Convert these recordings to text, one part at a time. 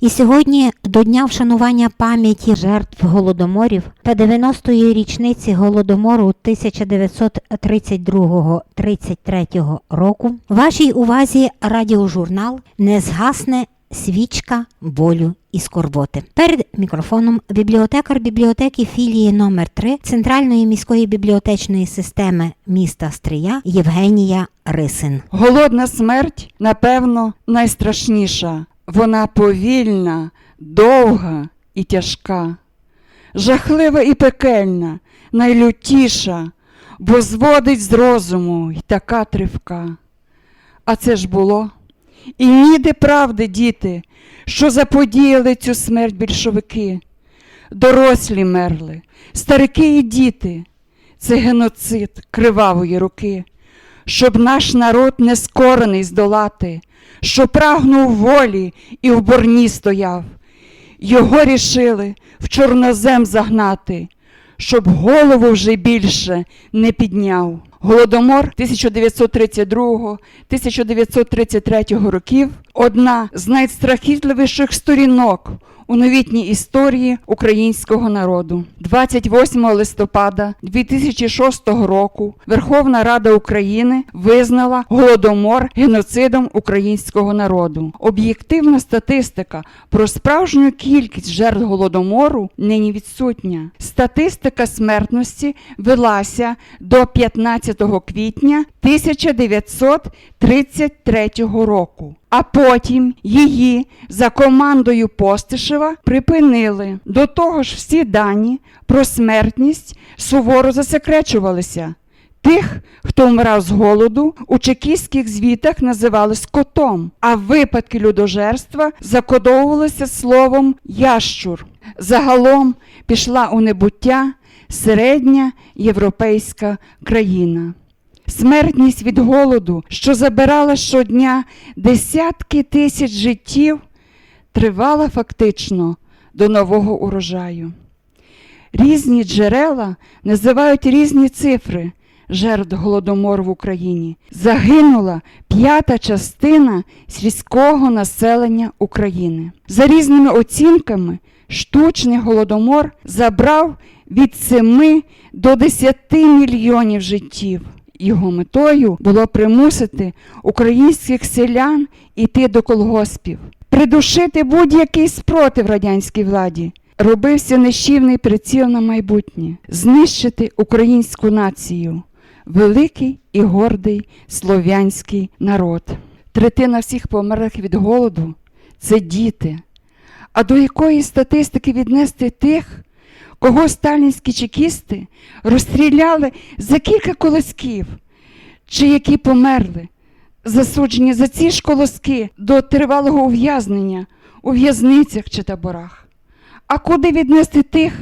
І сьогодні до дня вшанування пам'яті жертв голодоморів та 90-ї річниці голодомору 1932-33 року вашій увазі радіожурнал не згасне свічка болю і скорботи. Перед мікрофоном бібліотекар бібліотеки філії номер 3 Центральної міської бібліотечної системи міста Стрия Євгенія Рисин. Голодна смерть, напевно, найстрашніша. Вона повільна, довга і тяжка, жахлива і пекельна, найлютіша, бо зводить з розуму й така тривка. А це ж було. І ніде правди, діти, що заподіяли цю смерть більшовики. Дорослі мерли, старики і діти. Це геноцид кривавої руки, щоб наш народ нескорений здолати, що прагнув волі і в борні стояв. Його рішили в чорнозем загнати, щоб голову вже більше не підняв. Голодомор 1932-1933 років одна з найстрахітливіших сторінок у новітній історії українського народу. 28 листопада 2006 року Верховна Рада України визнала голодомор геноцидом українського народу. Об'єктивна статистика про справжню кількість жертв голодомору нині відсутня. Статистика смертності велася до 15 квітня 1933 року. А потім її за командою Постишева припинили. До того ж, всі дані про смертність суворо засекречувалися. Тих, хто вмирав з голоду, у чекістських звітах називали скотом, а випадки людожерства закодовувалися словом ящур. Загалом пішла у небуття середня європейська країна. Смертність від голоду, що забирала щодня десятки тисяч життів, тривала фактично до нового урожаю. Різні джерела називають різні цифри жертв голодомору в Україні. Загинула п'ята частина сільського населення України. За різними оцінками, штучний голодомор забрав від 7 до 10 мільйонів життів. Його метою було примусити українських селян іти до колгоспів, придушити будь-який спротив радянській владі. Робився нищівний приціл на майбутнє, знищити українську націю, великий і гордий слов'янський народ. Третина всіх померлих від голоду це діти. А до якої статистики віднести тих, кого сталінські чекісти розстріляли за кілька колосків, чи які померли, засуджені за ці ж колоски до тривалого ув'язнення у в'язницях чи таборах. А куди віднести тих,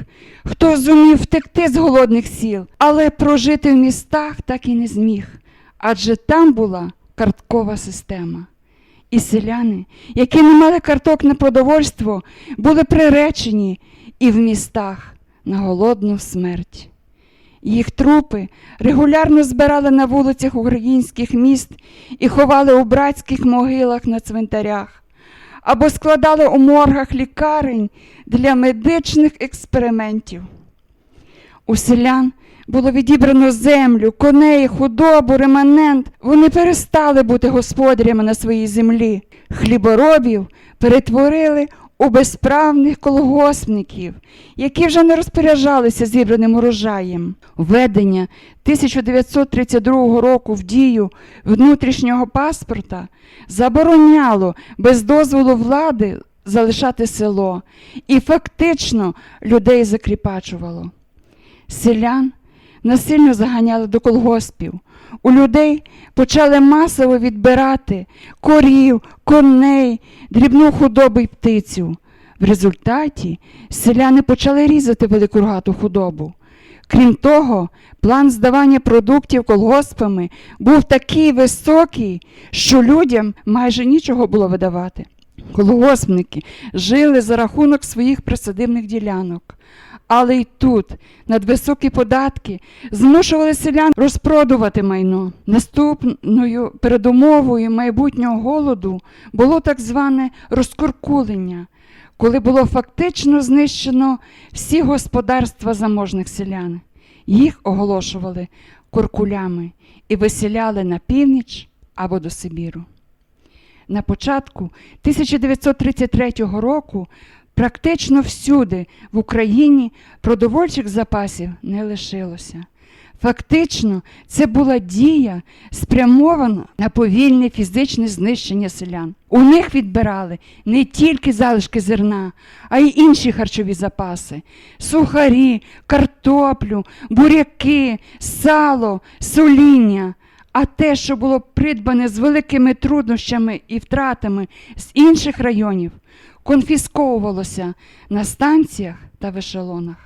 хто зумів втекти з голодних сіл, але прожити в містах так і не зміг, адже там була карткова система. І селяни, які не мали карток на продовольство, були приречені і в містах на голодну смерть. Їх трупи регулярно збирали на вулицях українських міст і ховали у братських могилах на цвинтарях, або складали у моргах лікарень для медичних експериментів. У селян було відібрано землю, коней, худобу, реманент. Вони перестали бути господарями на своїй землі. Хліборобів перетворили у безправних колгоспників, які вже не розпоряджалися зібраним урожаєм. Введення 1932 року в дію внутрішнього паспорта забороняло без дозволу влади залишати село і фактично людей закріпачувало. Селян насильно заганяли до колгоспів. У людей почали масово відбирати корів, коней, дрібну худобу й птицю. В результаті селяни почали різати велику рогату худобу. Крім того, план здавання продуктів колгоспами був такий високий, що людям майже нічого було видавати. Колгоспники жили за рахунок своїх присадибних ділянок. Але й тут надвисокі податки змушували селян розпродувати майно. Наступною передумовою майбутнього голоду було так зване розкуркулення, коли було фактично знищено всі господарства заможних селян. Їх оголошували куркулями і виселяли на північ або до Сибіру. На початку 1933 року практично всюди в Україні продовольчих запасів не лишилося. Фактично, це була дія, спрямована на повільне фізичне знищення селян. У них відбирали не тільки залишки зерна, а й інші харчові запаси: сухарі, картоплю, буряки, сало, соління. А те, що було придбане з великими труднощами і втратами з інших районів, конфісковувалося на станціях та в ешелонах.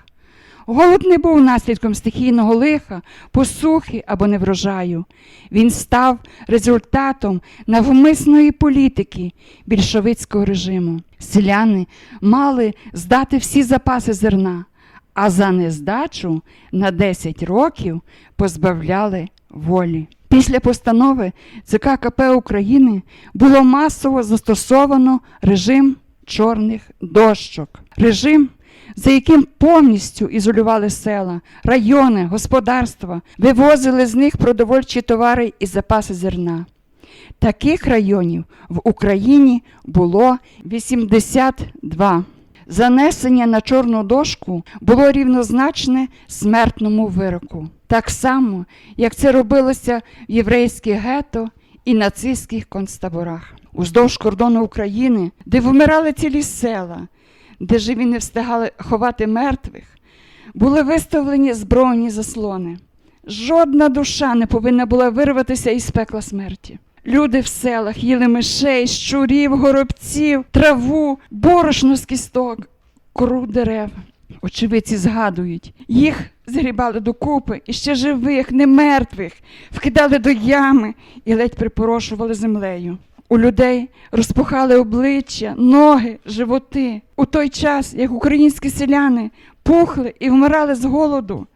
Голод не був наслідком стихійного лиха, посухи або неврожаю. Він став результатом навмисної політики більшовицького режиму. Селяни мали здати всі запаси зерна, а за нездачу на 10 років позбавляли волі. Після постанови ЦК КП України було масово застосовано режим чорних дощок. Режим, за яким повністю ізолювали села, райони, господарства, вивозили з них продовольчі товари і запаси зерна. Таких районів в Україні було 82. Занесення на чорну дошку було рівнозначне смертному вироку, так само, як це робилося в єврейських гетто і нацистських концтаборах. Уздовж кордону України, де вмирали цілі села, де живі не встигали ховати мертвих, були виставлені збройні заслони. Жодна душа не повинна була вирватися із пекла смерті. Люди в селах їли мишей, щурів, горобців, траву, борошно з кісток, кору дерев. Очевидці згадують, їх згрібали докупи і ще живих, не мертвих, вкидали до ями і ледь припорошували землею. У людей розпухали обличчя, ноги, животи. У той час, як українські селяни пухли і вмирали з голоду,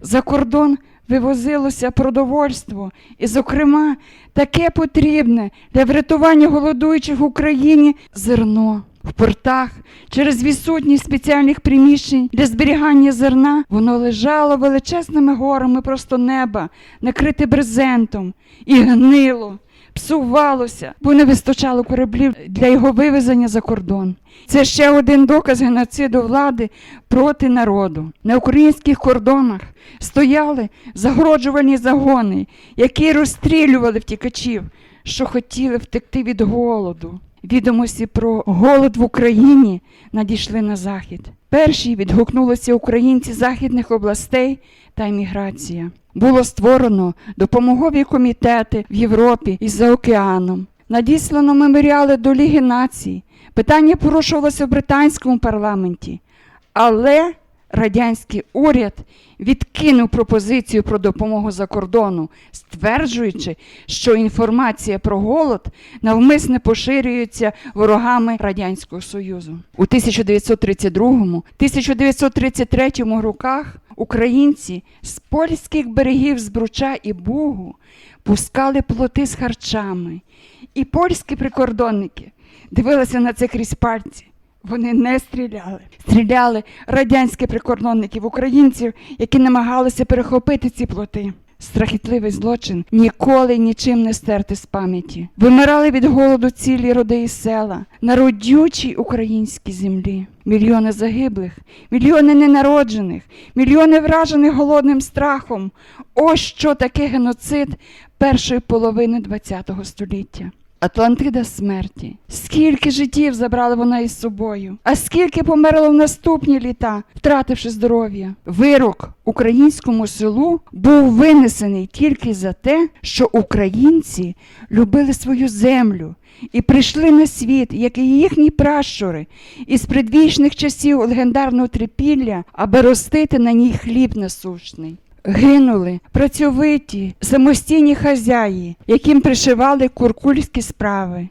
за кордон вивозилося продовольство, і, зокрема, таке потрібне для врятування голодуючих в Україні зерно. В портах через відсутність спеціальних приміщень для зберігання зерна воно лежало величезними горами просто неба, накрите брезентом, і гнило, псувалося, бо не вистачало кораблів для його вивезення за кордон. Це ще один доказ геноциду влади проти народу. На українських кордонах стояли загороджувальні загони, які розстрілювали втікачів, що хотіли втекти від голоду. Відомості про голод в Україні надійшли на захід. Перші відгукнулися українці західних областей та еміграція. Було створено допомогові комітети в Європі і за океаном. Надіслано меморіали до Ліги націй. Питання порушувалося в британському парламенті. Але радянський уряд відкинув пропозицію про допомогу за кордону, стверджуючи, що інформація про голод навмисне поширюється ворогами Радянського Союзу. У 1932-1933 роках українці з польських берегів Збруча і Бугу пускали плоти з харчами, і польські прикордонники дивилися на це крізь пальці. Вони не стріляли. Стріляли радянські прикордонники в українців, які намагалися перехопити ці плоти. Страхітливий злочин ніколи нічим не стерти з пам'яті. Вимирали від голоду цілі роди і села на родючій українській землі. Мільйони загиблих, мільйони ненароджених, мільйони вражених голодним страхом. Ось що таке геноцид першої половини ХХ століття. Атлантида смерті. Скільки життів забрала вона із собою, а скільки померло в наступні літа, втративши здоров'я. Вирок українському селу був винесений тільки за те, що українці любили свою землю і прийшли на світ, як і їхні пращури, із предвічних часів легендарного трипілля, аби ростити на ній хліб насущний. Гинули працьовиті, самостійні хазяї, яким пришивали куркульські справи.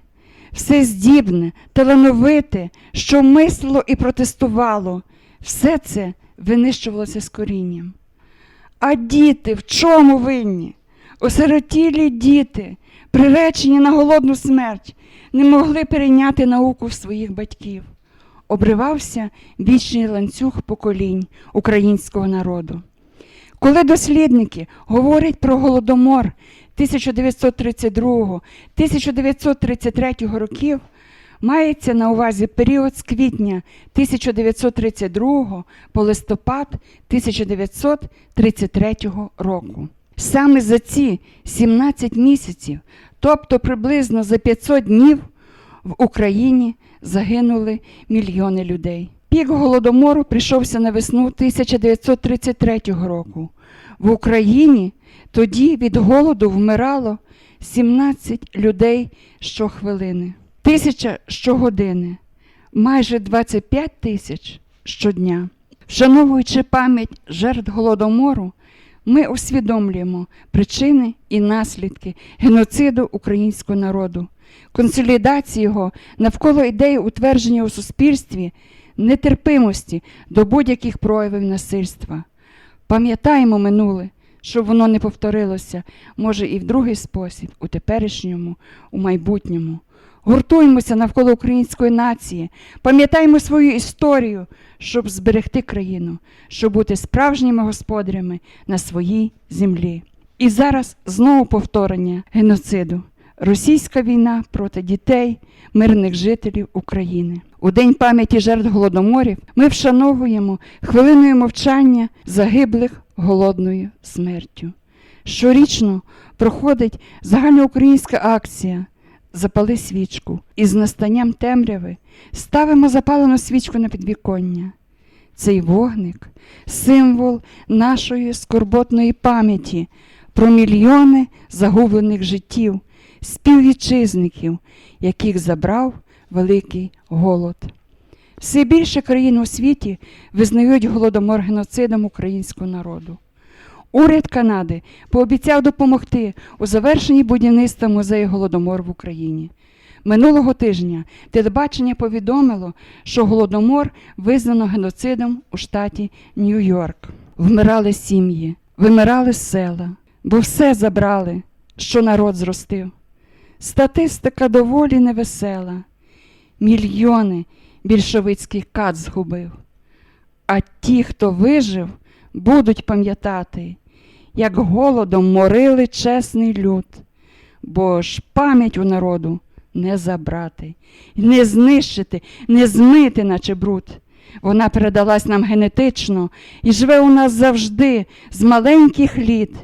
Все здібне, талановите, що мислило і протестувало, все це винищувалося з корінням. А діти в чому винні? Осиротілі діти, приречені на голодну смерть, не могли перейняти науку в своїх батьків. Обривався вічний ланцюг поколінь українського народу. Коли дослідники говорять про голодомор 1932-1933 років, мається на увазі період з квітня 1932 по листопад 1933 року. Саме за ці 17 місяців, тобто приблизно за 500 днів, в Україні загинули мільйони людей. Пік голодомору прийшовся на весну 1933 року. В Україні тоді від голоду вмирало 17 людей щохвилини, тисяча щогодини, майже 25 тисяч щодня. Вшановуючи пам'ять жертв голодомору, ми усвідомлюємо причини і наслідки геноциду українського народу, консолідації його навколо ідеї утвердження у суспільстві нетерпимості до будь-яких проявів насильства. Пам'ятаємо минуле, щоб воно не повторилося, може і в другий спосіб, у теперішньому, у майбутньому. Гуртуємося навколо української нації, пам'ятаємо свою історію, щоб зберегти країну, щоб бути справжніми господарями на своїй землі. І зараз знову повторення геноциду. Російська війна проти дітей, мирних жителів України. У День пам'яті жертв голодоморів ми вшановуємо хвилиною мовчання загиблих голодною смертю. Щорічно проходить загальноукраїнська акція Запали свічку і з настанням темряви ставимо запалену свічку на підвіконня. Цей вогник символ нашої скорботної пам'яті про мільйони загублених життів, співвітчизників, яких забрав великий голод. Все більше країн у світі визнають голодомор геноцидом українського народу. Уряд Канади пообіцяв допомогти у завершенні будівництва музею Голодомор в Україні. Минулого тижня телебачення повідомило, що голодомор визнано геноцидом у штаті Нью-Йорк. Вмирали сім'ї, вимирали села, бо все забрали, що народ зростив. Статистика доволі невесела. Мільйони більшовицький кат згубив. А ті, хто вижив, будуть пам'ятати, як голодом морили чесний люд, бо ж пам'ять у народу не забрати, не знищити, не змити, наче бруд. Вона передалась нам генетично і живе у нас завжди з маленьких літ,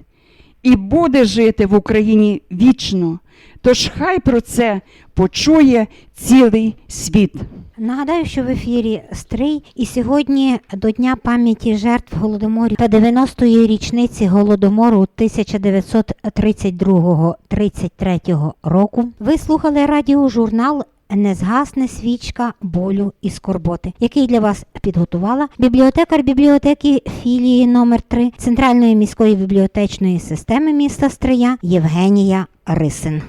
і буде жити в Україні вічно. Тож хай про це почує цілий світ. Нагадаю, що в ефірі Стрий і сьогодні до Дня пам'яті жертв голодоморів та 90-ї річниці голодомору 1932-33 року ви слухали радіожурнал Не згасне свічка болю і скорботи, який для вас підготувала бібліотекар бібліотеки філії номер 3 Центральної міської бібліотечної системи міста Стрия Євгенія Рисин.